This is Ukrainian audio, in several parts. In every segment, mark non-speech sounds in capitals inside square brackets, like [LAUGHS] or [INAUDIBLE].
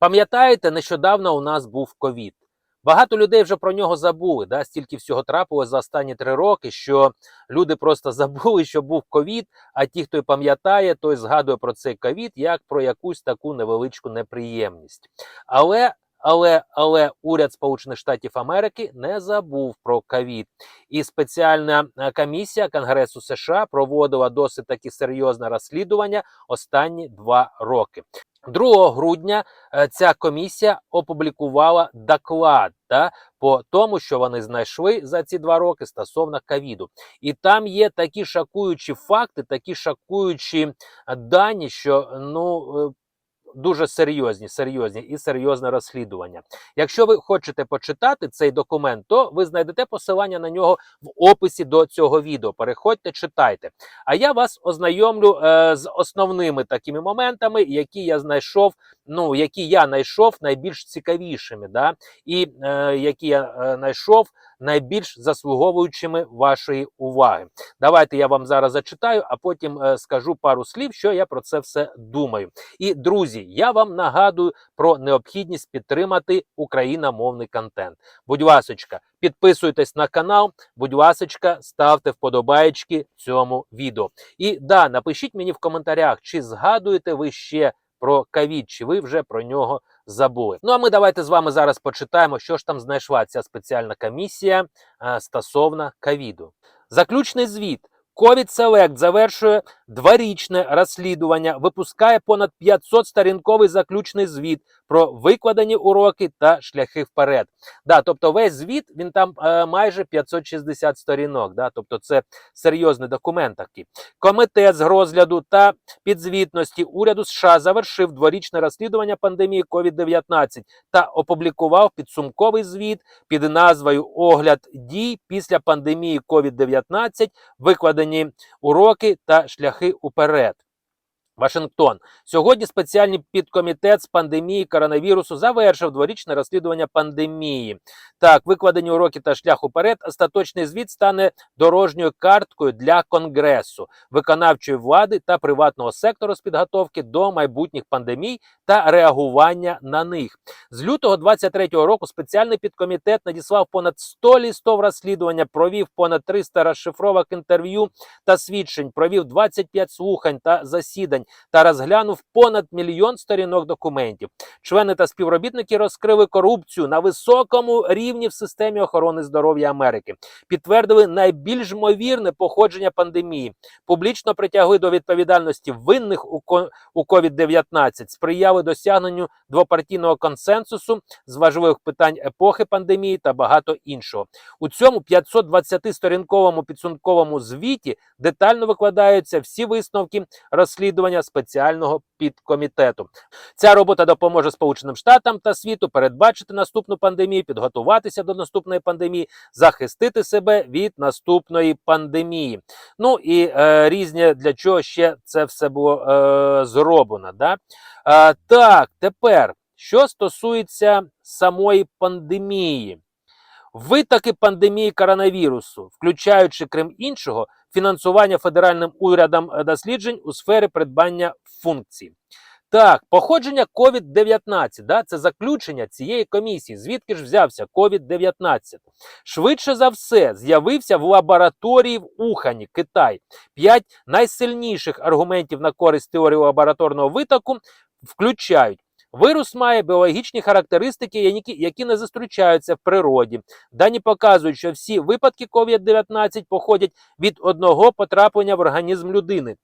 Пам'ятаєте, нещодавно у нас був ковід. Багато людей вже про нього забули. Да? Стільки всього трапилось за останні три роки, що люди просто [LAUGHS] забули, що був ковід. А ті, хто й пам'ятає, той згадує про цей ковід як про якусь таку невеличку неприємність. Але але але уряд Сполучених Штатів Америки не забув про ковід, і спеціальна е, комісія Конгресу США проводила досить таки серйозне розслідування останні два роки. 2 грудня е, ця комісія опублікувала доклад та, по тому, що вони знайшли за ці два роки стосовно ковіду. І там є такі шокуючі факти, такі шокуючі е, дані, що ну. Дуже серйозні, серйозні і серйозне розслідування. Якщо ви хочете почитати цей документ, то ви знайдете посилання на нього в описі до цього відео. Переходьте, читайте. А я вас ознайомлю е, з основними такими моментами, які я знайшов, ну які я знайшов найбільш цікавішими, да, і е, які я е, знайшов найбільш заслуговуючими вашої уваги. Давайте я вам зараз зачитаю, а потім е, скажу пару слів, що я про це все думаю. І друзі, я вам нагадую про необхідність підтримати україномовний контент. Будь ласочка, підписуйтесь на канал, будь ласочка, ставте вподобаєчки цьому відео. І да, напишіть мені в коментарях, чи згадуєте ви ще про ковід, чи ви вже про нього забули. Ну а ми давайте з вами зараз почитаємо, що ж там знайшла ця спеціальна комісія а, стосовно ковіду. Заключний звіт. COVID Select завершує дворічне розслідування, випускає понад 500 сторінковий заключний звіт про викладені уроки та шляхи вперед. Да, тобто весь звіт він там е, майже 560 сторінок. Да, тобто це серйозний документ такий. Комітет з розгляду та підзвітності уряду США завершив дворічне розслідування пандемії COVID-19 та опублікував підсумковий звіт під назвою Огляд дій після пандемії COVID-19, викладені уроки та шляхи уперед. Вашингтон сьогодні спеціальний підкомітет з пандемії коронавірусу завершив дворічне розслідування пандемії. Так, викладені уроки та шлях уперед. Остаточний звіт стане дорожньою карткою для конгресу, виконавчої влади та приватного сектору з підготовки до майбутніх пандемій та реагування на них. З лютого 23-го року спеціальний підкомітет надіслав понад 100 лістов розслідування, провів понад 300 розшифровок інтерв'ю та свідчень, провів 25 слухань та засідань та розглянув понад мільйон сторінок документів. Члени та співробітники розкрили корупцію на високому рівні в системі охорони здоров'я Америки, підтвердили найбільш ймовірне походження пандемії, публічно притягли до відповідальності винних у ко- у COVID-19, сприяли досягненню двопартійного консенсусу з важливих питань епохи пандемії та багато іншого. У цьому 520-сторінковому підсумковому звіті детально викладаються всі висновки розслідування спеціального підкомітету. Ця робота допоможе Сполученим Штатам та світу передбачити наступну пандемію, підготуватися до наступної пандемії, захистити себе від наступної пандемії. Ну і е, різні для чого ще це все було е, зроблено. Да? Е, так, тепер що стосується самої пандемії. Витоки пандемії коронавірусу, включаючи, крім іншого, фінансування федеральним урядом е, досліджень у сфері придбання функцій. Так, походження COVID-19, да, це заключення цієї комісії. Звідки ж взявся COVID-19? Швидше за все, з'явився в лабораторії в Ухані, Китай. П'ять найсильніших аргументів на користь теорії лабораторного витоку включають. Вирус має біологічні характеристики, які, не зустрічаються в природі. Дані показують, що всі випадки COVID-19 походять від одного потраплення в організм людини.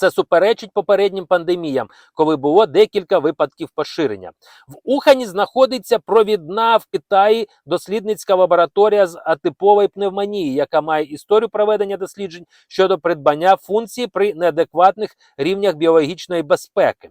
Це суперечить попереднім пандеміям, коли було декілька випадків поширення. В Ухані знаходиться провідна в Китаї дослідницька лабораторія з атипової пневмонії, яка має історію проведення досліджень щодо придбання функції при неадекватних рівнях біологічної безпеки.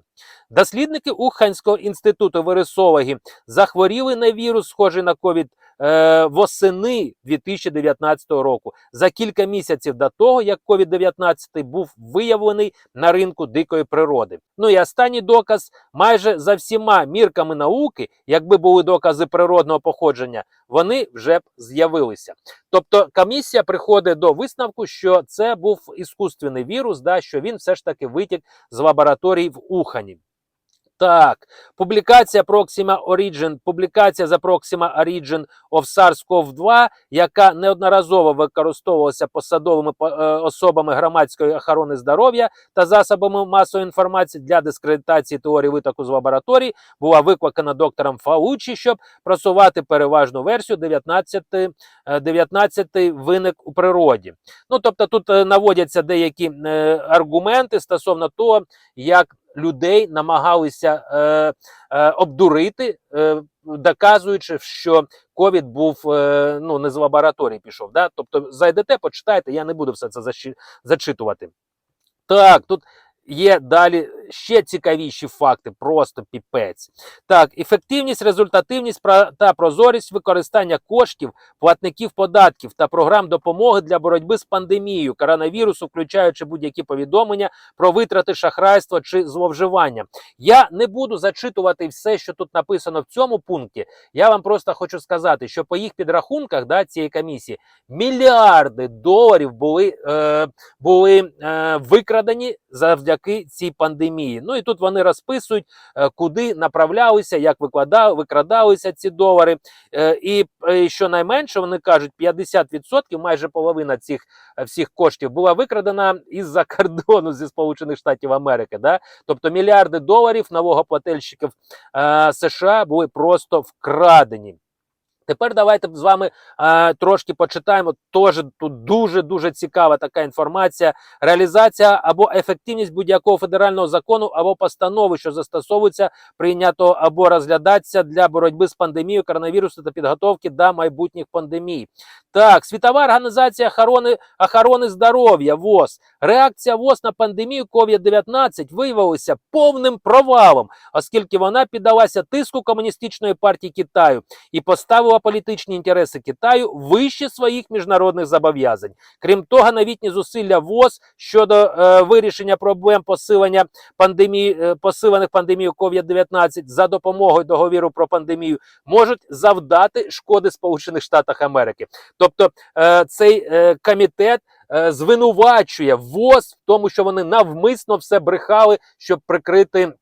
Дослідники Уханського інституту вирусології захворіли на вірус, схожий на ковід е, восени 2019 року, за кілька місяців до того, як COVID-19 був виявлений на ринку дикої природи. Ну і останній доказ майже за всіма мірками науки, якби були докази природного походження, вони вже б з'явилися. Тобто комісія приходить до висновку, що це був іскусственний вірус, да, що він все ж таки витік з лабораторії в Ухані. Так, публікація Proxima Origin, публікація за Proxima Origin of SARS-CoV-2, яка неодноразово використовувалася посадовими е, особами громадської охорони здоров'я та засобами масової інформації для дискредитації теорії витоку з лабораторій, була викликана доктором Фаучі, щоб просувати переважну версію 19, е, 19 виник у природі. Ну тобто тут е, наводяться деякі е, аргументи стосовно того, як людей намагалися е, е, обдурити, е, доказуючи, що ковід був е, ну не з лабораторії пішов. Да? Тобто зайдете, почитайте, я не буду все це зачитувати. Так, тут є далі ще цікавіші факти, просто піпець. Так, ефективність, результативність та прозорість використання коштів платників податків та програм допомоги для боротьби з пандемією коронавірусу, включаючи будь-які повідомлення про витрати шахрайства чи зловживання. Я не буду зачитувати все, що тут написано в цьому пункті. Я вам просто хочу сказати, що по їх підрахунках да, цієї комісії мільярди доларів були, е, були е, викрадені завдяки цій пандемії. Ну і тут вони розписують, е, куди направлялися, як викрадалися ці долари. Е, і е, що найменше, вони кажуть, 50%, майже половина цих всіх коштів була викрадена із-за кордону зі Сполучених Штатів Америки. Да? Тобто мільярди доларів налогоплательщиків США були просто вкрадені. Тепер давайте з вами е, трошки почитаємо. Теж тут дуже дуже цікава така інформація. Реалізація або ефективність будь-якого федерального закону або постанови, що застосовується, прийнято або розглядаться для боротьби з пандемією коронавірусу та підготовки до майбутніх пандемій. Так, світова організація охорони, охорони здоров'я ВОЗ. Реакція ВОЗ на пандемію COVID-19 виявилася повним провалом, оскільки вона піддалася тиску комуністичної партії Китаю і поставила політичні інтереси Китаю вище своїх міжнародних зобов'язань. Крім того, новітні зусилля ВОЗ щодо е, вирішення проблем посилення пандемії, е, посилених пандемією COVID-19 за допомогою договіру про пандемію можуть завдати шкоди Сполучених Штатах Америки. Тобто е, цей е, комітет е, звинувачує ВОЗ в тому, що вони навмисно все брехали, щоб прикрити.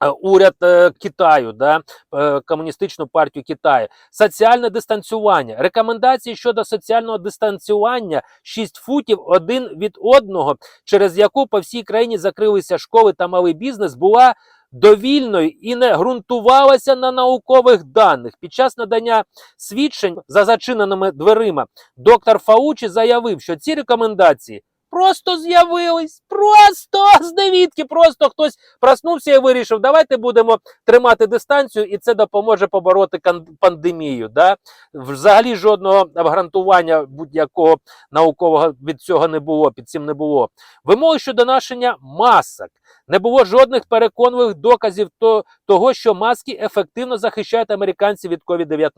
Е, Уряд е, Китаю, да, е, комуністичну партію Китаю, соціальне дистанціювання, рекомендації щодо соціального дистанціювання 6 футів один від одного, через яку по всій країні закрилися школи та малий бізнес, була довільною і не ґрунтувалася на наукових даних. Під час надання свідчень за зачиненими дверима доктор Фаучі заявив, що ці рекомендації просто з'явились, просто [LAUGHS] з просто хтось проснувся і вирішив, давайте будемо тримати дистанцію, і це допоможе побороти пандемію. Да? Взагалі жодного обґрунтування будь-якого наукового від цього не було, під цим не було. Вимоги щодо ношення масок. Не було жодних переконливих доказів того, що маски ефективно захищають американців від COVID-19.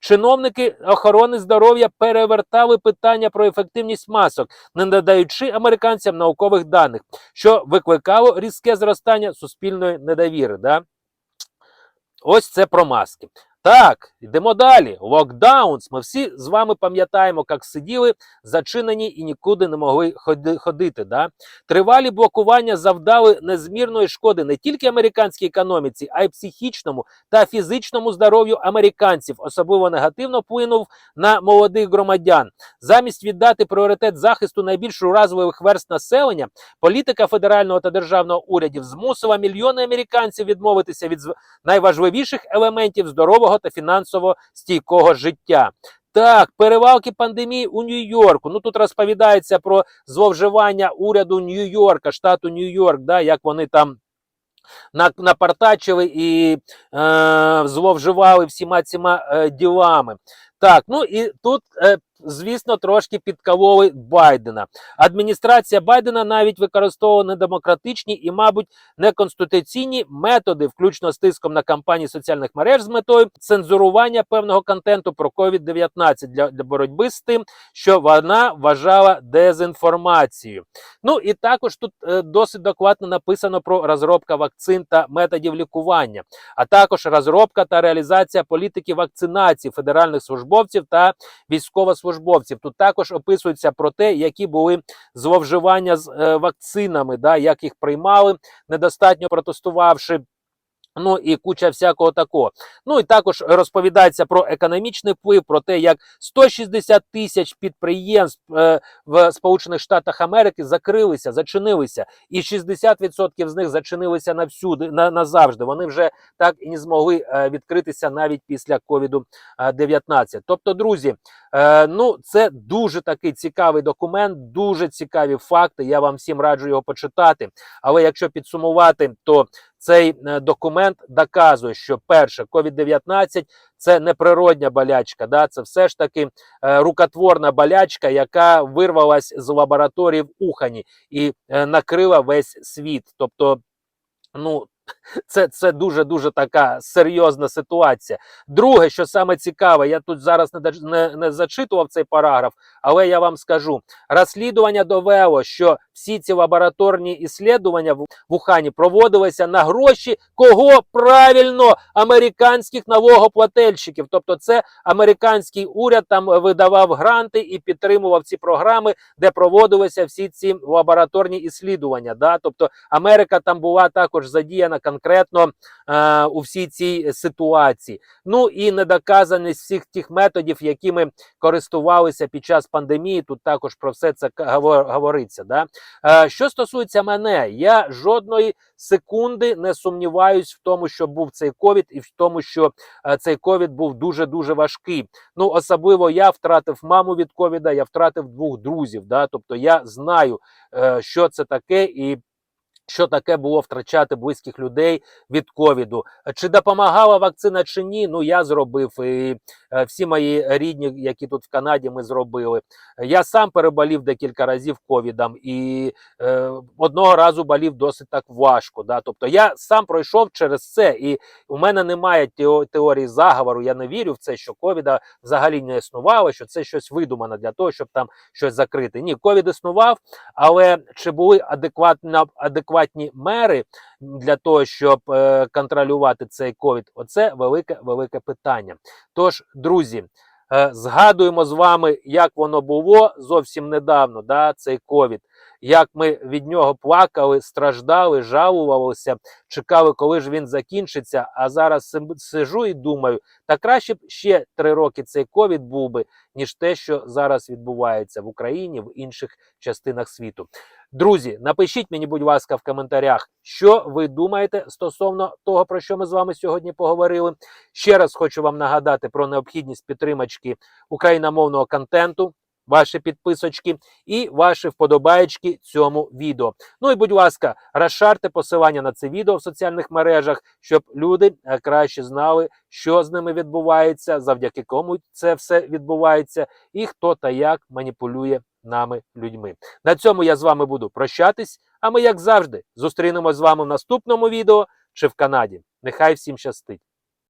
Чиновники охорони здоров'я перевертали питання про ефективність масок, не надаючи американцям наукових даних, що викликало різке зростання суспільної недовіри. Да? Ось це про маски. Так, йдемо далі. Локдаунс. Ми всі з вами пам'ятаємо, як сиділи зачинені і нікуди не могли ходити. Да? Тривалі блокування завдали незмірної шкоди не тільки американській економіці, а й психічному та фізичному здоров'ю американців. Особливо негативно вплинув на молодих громадян. Замість віддати пріоритет захисту найбільш уразливих верст населення, політика федерального та державного урядів змусила мільйони американців відмовитися від найважливіших елементів здорового та фінансово стійкого життя. Так, перевалки пандемії у Нью-Йорку. Ну тут розповідається про зловживання уряду Нью-Йорка, штату Нью-Йорк, да, як вони там на- напартачили і е, зловживали всіма цими е, ділами. Так, ну і тут, е, звісно, трошки підкололи Байдена. Адміністрація Байдена навіть використовувала недемократичні і, мабуть, неконституційні методи, включно з тиском на кампанії соціальних мереж з метою цензурування певного контенту про COVID-19 для, для боротьби з тим, що вона вважала дезінформацією. Ну і також тут е, досить докладно написано про розробка вакцин та методів лікування, а також розробка та реалізація політики вакцинації федеральних службовців та військовослужбовців. Тут також описується про те, які були зловживання з е, вакцинами, да, як їх приймали, недостатньо протестувавши. Ну і куча всякого такого. Ну і також розповідається про економічний вплив, про те, як 160 тисяч підприємств е, в Сполучених Штатах Америки закрилися, зачинилися, і 60% з них зачинилися навсюди на, назавжди. Вони вже так і не змогли е, відкритися навіть після ковіду 19 Тобто, друзі, е, ну це дуже такий цікавий документ, дуже цікаві факти. Я вам всім раджу його почитати. Але якщо підсумувати, то цей е, документ доказує, що перше, COVID-19 це не природня болячка, да, це все ж таки е, рукотворна болячка, яка вирвалась з лабораторії в Ухані і е, накрила весь світ. Тобто, ну. [LAUGHS] Це, це дуже дуже така серйозна ситуація. Друге, що саме цікаве, я тут зараз не, не, не зачитував цей параграф, але я вам скажу: розслідування довело, що всі ці лабораторні іслідування в Ухані проводилися на гроші кого правильно американських налогоплательщиків. Тобто, це американський уряд там видавав гранти і підтримував ці програми, де проводилися всі ці лабораторні іслідування. Да? Тобто Америка там була також задіяна конкретно е, у всій цій ситуації. Ну і недоказаність всіх тих методів, якими користувалися під час пандемії. Тут також про все це говориться. Да? Е, Що стосується мене, я жодної секунди не сумніваюсь в тому, що був цей ковід, і в тому, що е, цей ковід був дуже дуже важкий. Ну особливо я втратив маму від ковіда, я втратив двох друзів. Да? Тобто я знаю, е, що це таке і. Що таке було втрачати близьких людей від ковіду? Чи допомагала вакцина чи ні? Ну я зробив і е, всі мої рідні, які тут в Канаді, ми зробили. Я сам переболів декілька разів ковідом і е, одного разу болів досить так важко. Да? Тобто я сам пройшов через це, і у мене немає теорії заговору. Я не вірю в це, що ковіда взагалі не існувало, що це щось видумано для того, щоб там щось закрити. Ні, ковід існував, але чи були адекватно адекватні мери для того, щоб е, контролювати цей ковід? Оце велике велике питання. Тож, друзі. Е, Згадуємо з вами, як воно було зовсім недавно, да, цей ковід, як ми від нього плакали, страждали, жалувалися, чекали, коли ж він закінчиться. А зараз сижу і думаю, та краще б ще три роки цей ковід був би, ніж те, що зараз відбувається в Україні, в інших частинах світу. Друзі, напишіть мені, будь ласка, в коментарях, що ви думаєте стосовно того, про що ми з вами сьогодні поговорили. Ще раз хочу вам нагадати про необхідність підтримочки україномовного контенту, ваші підписочки і ваші вподобаєчки цьому відео. Ну і будь ласка, розшарте посилання на це відео в соціальних мережах, щоб люди е, краще знали, що з ними відбувається, завдяки кому це все відбувається, і хто та як маніпулює нами людьми. На цьому я з вами буду прощатись. А ми, як завжди, зустрінемось з вами в наступному відео чи в Канаді. Нехай всім щастить!